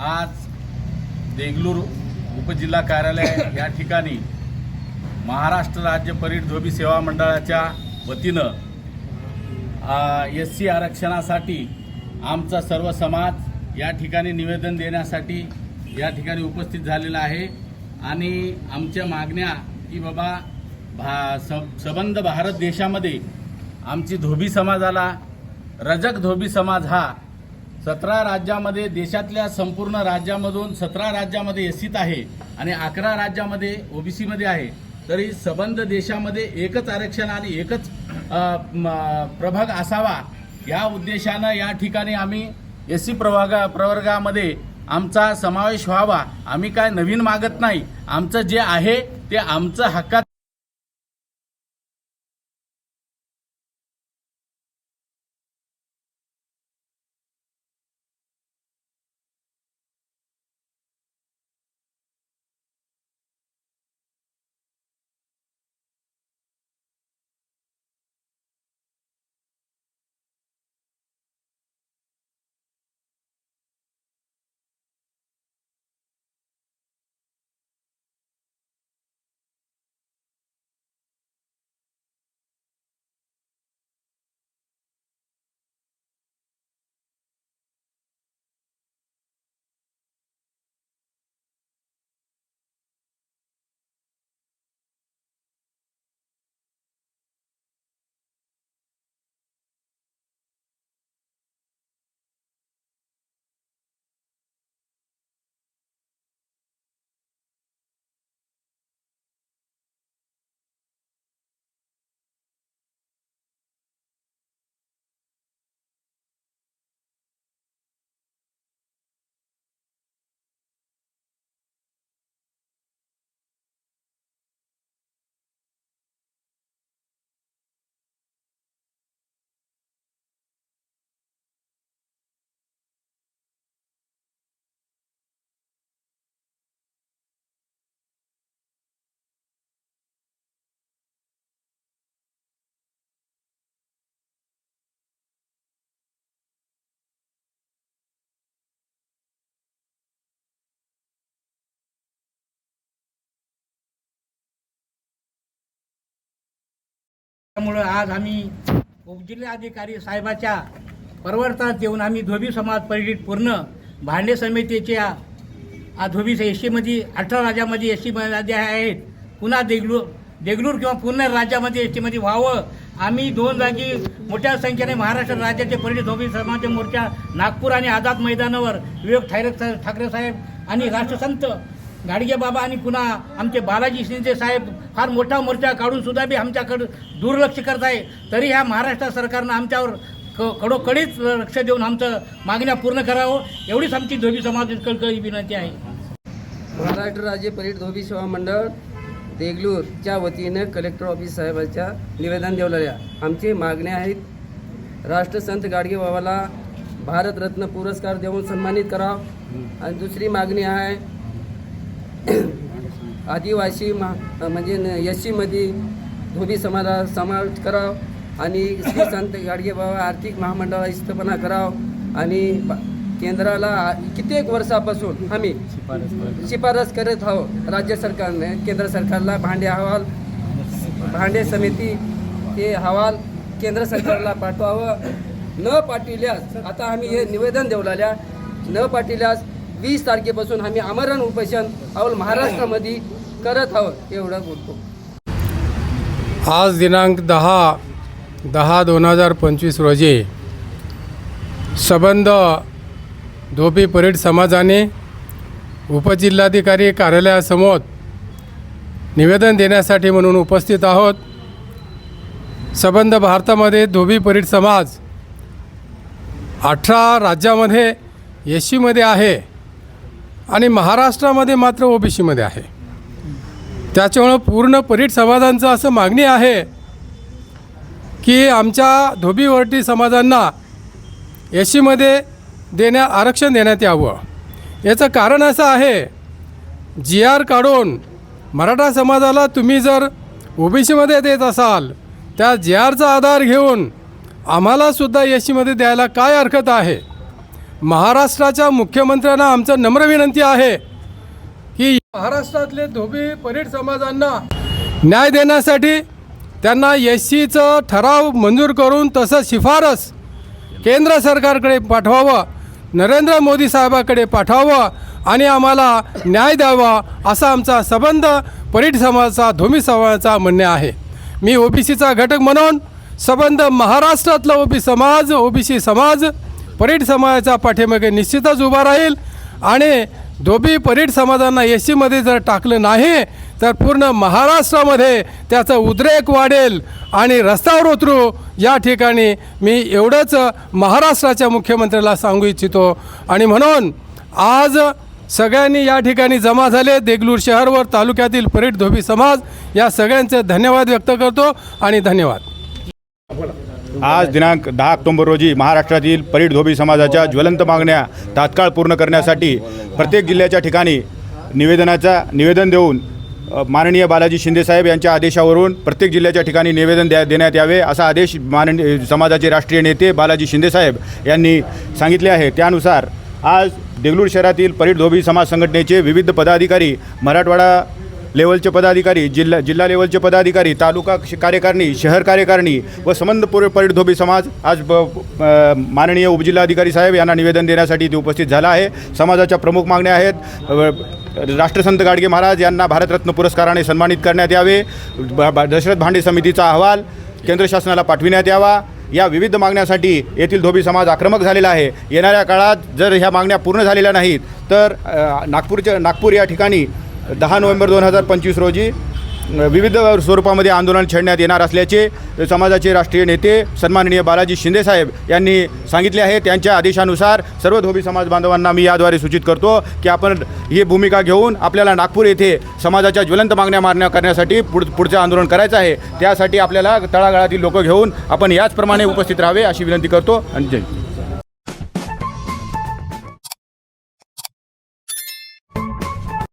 आज देगलूर उपजिल्हा कार्यालय या ठिकाणी महाराष्ट्र राज्य परीट धोबी सेवा मंडळाच्या वतीनं एस सी आरक्षणासाठी आमचा सर्व समाज या ठिकाणी निवेदन देण्यासाठी या ठिकाणी उपस्थित झालेला आहे. आणि आमच्या मागण्या की बाबा भा सबंध भारत देशामध्ये आमची धोबी समाजाला रजक धोबी समाज हा सतरा राज्यामध्ये देशातल्या संपूर्ण राज्यामधून सतरा राज्यामध्ये एसीत आहे आणि अकरा राज्यामध्ये ओबीसीमध्ये आहे. तरी सबंध देशामध्ये एकच आरक्षण आणि एकच प्रभाग असावा या उद्देशानं या ठिकाणी आम्ही एस सी प्रभागा प्रवर्गामध्ये आमचा समावेश व्हावा. आम्ही काय नवीन मागत नाही. आमचं जे आहे ते आमचं हक्कात त्यामुळं आज आम्ही उपजिल्हाधिकारी साहेबाच्या परवर्तात येऊन आम्ही धोबी समाज परिषद पूर्ण. भांडे समितीच्या आ धोबी एस सीमध्ये अठरा राज्यामध्ये एस सीमध्ये आहेत. पुन्हा देगलूर देगलूर किंवा पूर्ण राज्यामध्ये एस टीमध्ये व्हावं. आम्ही दोन जागी मोठ्या संख्येने महाराष्ट्र राज्याचे परिषद धोबी समाज मोर्चा नागपूर आणि आझाद मैदानावर. विवेक ठाकरे ठाकरे साहेब आणि राष्ट्रसंत गाडगे बाबा आणि पुन्हा आमचे बालाजी शिंदे साहेब फार मोठा मोर्चा काढून सुद्धा बी आमच्याकडं दुर्लक्ष करत आहे. तरी ह्या महाराष्ट्र सरकारनं आमच्यावर क कडोकडीच लक्ष देऊन आमचं मागण्या पूर्ण करावं एवढीच आमची धोबी समाज कळकळी विनंती आहे. महाराष्ट्र राज्य परीट धोबी सेवा मंडळ देगलूरच्या वतीनं कलेक्टर ऑफिस साहेबांच्या निवेदन देवलेल्या आमची मागण्या आहेत राष्ट्रसंत गाडगे बाबाला भारतरत्न पुरस्कार देऊन सन्मानित करावं. आणि दुसरी मागणी आहे आदिवासी मा म्हणजे एस सीमध्ये धोबी समाजा समावेश करावं आणि श्री संत गाडगे बाबा आर्थिक महामंडळाला स्थापना करावं आणि केंद्राला कित्येक वर्षापासून आम्ही शिफारस करत आहोत. राज्य सरकारने केंद्र सरकारला भांडे अहवाल भांडे समिती हे अहवाल केंद्र सरकारला पाठवावं. न पाठविल्यास आता आम्ही हे निवेदन देवलाल्या न पाठविल्यास वीस तारखेपासून आम्ही आमरण उपोषण अवल महाराष्ट्रामध्ये करत आहोत एवढं बोलतो. आज दिनांक दहा दहा दोन हजार पंचवीस रोजी सबंध धोबी परेड समाजाने उपजिल्हाधिकारी कार्यालयासमोर निवेदन देण्यासाठी म्हणून उपस्थित आहोत. सबंध भारतामध्ये धोबी परेड समाज अठरा राज्यामध्ये एस सीमध्ये आहे. आणि महाराष्ट्रामध्ये मात्र ओबीसीमध्ये आहे. त्याच्यामुळं पूर्ण परीट समाजांचं असं मागणी आहे की आमच्या धोबीवरटी समाजांना एस सीमध्ये देण्या आरक्षण देण्यात यावं. याचं कारण असं आहे जी आर काढून मराठा समाजाला तुम्ही जर ओबीसीमध्ये देत असाल त्या जी आरचा आधार घेऊन आम्हालासुद्धा एस सीमध्ये द्यायला काय हरकत आहे? महाराष्ट्राच्या मुख्यमंत्र्यांना आमचं नम्र विनंती आहे की महाराष्ट्रातले धोबी परीड समाजांना न्याय देण्यासाठी त्यांना एस सीचं ठराव मंजूर करून तसं शिफारस केंद्र सरकारकडे पाठवावं नरेंद्र मोदी साहेबाकडे पाठवावं आणि आम्हाला न्याय द्यावा असा आमचा संबंध परीड समाजाचा धोमी समाजाचा म्हणणे आहे. मी ओबीसीचा घटक म्हणून संबंध महाराष्ट्रातला ओबी समाज ओबीसी समाज परीड समाजाच्या पाठीमागे निश्चितच उभा राहील. आणि धोबी परीड समाजांना एस सीमध्ये जर टाकलं नाही तर पूर्ण महाराष्ट्रामध्ये त्याचं उद्रेक वाढेल. आणि रस्त्यावर उतरू. या ठिकाणी मी एवढंच महाराष्ट्राच्या मुख्यमंत्र्याला सांगू इच्छितो. आणि म्हणून आज सगळ्यांनी या ठिकाणी जमा झाले. देगलूर शहरवर तालुक्यातील परीड धोबी समाज या सगळ्यांचे धन्यवाद व्यक्त करतो. आणि धन्यवाद. आज दिनांक दहा ऑक्टोबर रोजी महाराष्ट्रातील परीड धोबी समाजाच्या ज्वलंत मागण्या तात्काळ पूर्ण करण्यासाठी प्रत्येक जिल्ह्याच्या ठिकाणी निवेदनाचा निवेदन देऊन माननीय बालाजी शिंदेसाहेब यांच्या आदेशावरून प्रत्येक जिल्ह्याच्या ठिकाणी निवेदन द्या देण्यात यावे असा आदेश माननीय समाजाचे राष्ट्रीय नेते बालाजी शिंदेसाहेब यांनी सांगितले आहे. त्यानुसार आज देगलूर शहरातील परीड धोबी समाज संघटनेचे विविध पदाधिकारी मराठवाडा लेवलचे पदाधिकारी जिल्हा जिल्हा लेवलचे पदाधिकारी तालुका कार्यकारिणी शहर कार्यकारिणी व संबंध पूर्व परीड धोबी समाज आज ब माननीय उपजिल्हाधिकारी साहेब यांना निवेदन देण्यासाठी इथे उपस्थित झाला आहे. समाजाच्या प्रमुख मागण्या आहेत. राष्ट्रसंत गाडगे महाराज यांना भारतरत्न पुरस्काराने सन्मानित करण्यात यावे. दशरथ भांडे समितीचा अहवाल केंद्र शासनाला पाठविण्यात यावा. या विविध मागण्यासाठी येथील धोबी समाज आक्रमक झालेला आहे. येणाऱ्या काळात जर ह्या मागण्या पूर्ण झालेल्या नाहीत तर नागपूरच्या नागपूर या ठिकाणी दहा नोव्हेंबर दोन हजार पंचवीस रोजी विविध स्वरूपामध्ये आंदोलन छेडण्यात येणार असल्याचे समाजाचे राष्ट्रीय नेते सन्माननीय बालाजी शिंदेसाहेब यांनी सांगितले आहे. त्यांच्या आदेशानुसार सर्व धोबी समाज बांधवांना मी याद्वारे सूचित करतो की आपण ही भूमिका घेऊन आपल्याला नागपूर येथे समाजाच्या ज्वलंत मागण्या मारण्या करण्यासाठी पुढ पुढचं आंदोलन करायचं आहे. त्यासाठी आपल्याला तळागाळातील लोक घेऊन आपण याचप्रमाणे उपस्थित राहावे अशी विनंती करतो. आणि जय